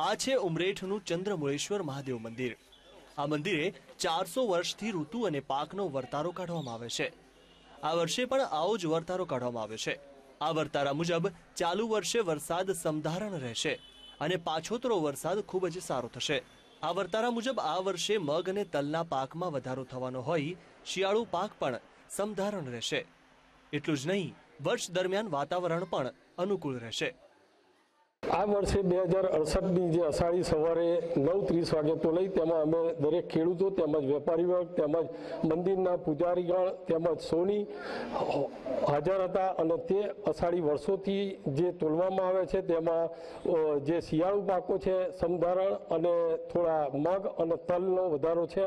આ છે ઉમરેઠનું ચંદ્રમુળેશ્વર મહાદેવ મંદિર. આ મંદિરે ચારસો વર્ષથી ઋતુ અને પાકનો વર્તારો કાઢવામાં આવે છે. આ વર્ષે પણ આવો જ વર્તારો કાઢવામાં આવ્યો છે. આ વર્તારા મુજબ ચાલુ વર્ષે વરસાદ સમધારણ રહેશે અને પાછોતરો વરસાદ ખૂબ જ સારો થશે. આ વર્તારા મુજબ આ વર્ષે મગ અને તલના પાકમાં વધારો થવાનો હોય, શિયાળુ પાક પણ સમધારણ રહેશે. એટલું જ નહીં, વર્ષ દરમિયાન વાતાવરણ પણ અનુકૂળ રહેશે. આ વર્ષે બે હજાર અડસઠની જે અષાઢી સવારે નવ ત્રીસ વાગે તો લઈ તેમાં અમે દરેક ખેડૂતો, તેમજ વેપારી વર્ગ, તેમજ મંદિરના પૂજારીગણ, તેમજ સોની હાજર હતા અને તે અષાઢી વર્ષોથી જે તોલવામાં આવે છે તેમાં જે શિયાળુ પાકો છે, સમધારણ અને થોડા મગ અને તલનો વધારો છે.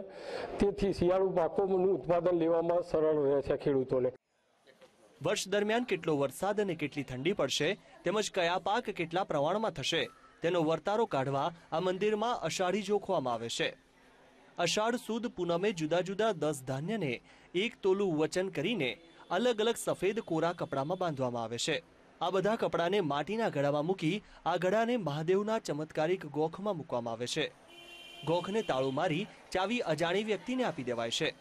તેથી શિયાળુ પાકોનું ઉત્પાદન લેવામાં સરળ રહે છે ખેડૂતોને. વર્ષ દરમિયાન કેટલો વરસાદ અને કેટલી ઠંડી પડશે, તેમજ કયા પાક કેટલા પ્રમાણમાં થશે, તેનો વર્તારો કાઢવા આ મંદિરમાં અષાઢી જોખવામાં આવે છે. અષાઢ સુદ પૂનમે જુદા જુદા દસ ધાન્યને એક તોલું વચન કરીને અલગ અલગ સફેદ કોરા કપડામાં બાંધવામાં આવે છે. આ બધા કપડાને માટીના ઘડામાં મૂકી આ ઘડાને મહાદેવના ચમત્કારિક ગોખમાં મૂકવામાં આવે છે. ગોખને તાળું મારી ચાવી અજાણી વ્યક્તિને આપી દેવાય છે.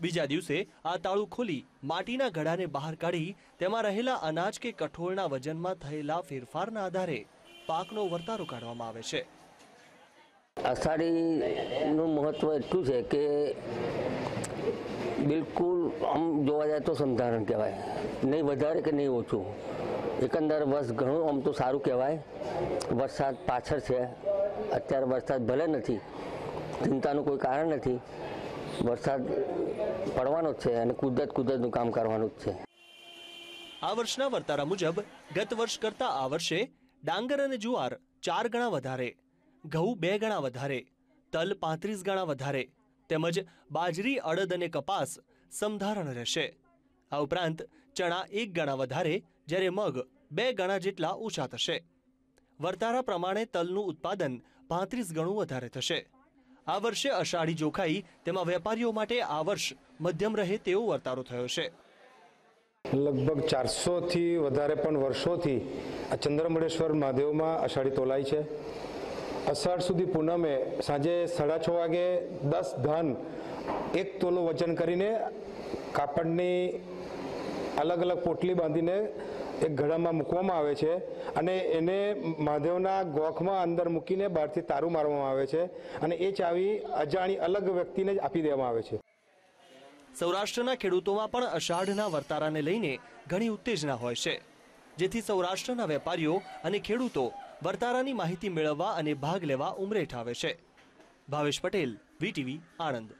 બીજા દિવસે આ તાળું ખોલી માટીના ઘડાને બહાર કાઢી તેમાં રહેલા અનાજ કે કઠોળના વજનમાં થયેલા ફેરફારના આધારે પાકનો વર્તારો કાઢવામાં આવે છે. અષાઢીનું મહત્ત્વ એટલું છે કે બિલકુલ આમ જોવા જાય તો સંધારણ કહેવાય. નહીં વધારે કે નહીં ઓછું. એકંદર વર્ષ ઘણું આમ તો સારું કહેવાય. વરસાદ પાછળ છે. અત્યારે વરસાદ ભલે નથી. ચિંતાનું કોઈ કારણ નથી. વરસાદ પડવાનો જ છે અને કુદરત કુદરતનું કામ કરવાનું જ છે. આ વર્ષના વર્તારા મુજબ ગત વર્ષ કરતા આ વર્ષે ડાંગર અને જુવાર ચાર ગણા વધારે, ઘઉં બે ગણા વધારે, તલ પાંત્રીસ ગણા વધારે, તેમજ બાજરી, અડદ અને કપાસ સમધારણ રહેશે. આ ઉપરાંત ચણા એક ગણા વધારે, જ્યારે મગ બે ગણા જેટલા ઓછા થશે. વર્તારા પ્રમાણે તલનું ઉત્પાદન પાંત્રીસ ગણું વધારે થશે. આ વર્ષે અષાઢી જોખાઈ તેમાં વેપારીઓ માટે આ વર્ષ મધ્યમ રહે તેવો વર્તારો થયો છે. લગભગ ચારસોથી વધારે પણ વર્ષોથી આ ચંદ્રમળેશ્વર મહાદેવમાં અષાઢી તોલાય છે. અષાઢ સુધી પૂનમે સાંજે સાડા છ વાગે દસ ધાન એક તોલો વજન કરીને કાપડની અલગ અલગ પોટલી બાંધીને એક ઘડામાં મૂકવામાં આવે છે અને એને માધવના ગોખમાં અંદર મૂકીને બહારથી તારું મારવામાં આવે છે અને એ ચાવી અજાણી અલગ વ્યક્તિને જ આપી દેવામાં આવે છે. સૌરાષ્ટ્રના ખેડૂતોમાં પણ અષાઢના વર્તારાને લઈને ઘણી ઉત્તેજના હોય છે. જેથી સૌરાષ્ટ્રના વેપારીઓ અને ખેડૂતો વર્તારાની માહિતી મેળવવા અને ભાગ લેવા ઉમરેઠ આવે છે. ભાવેશ પટેલ, વીટીવી, આણંદ.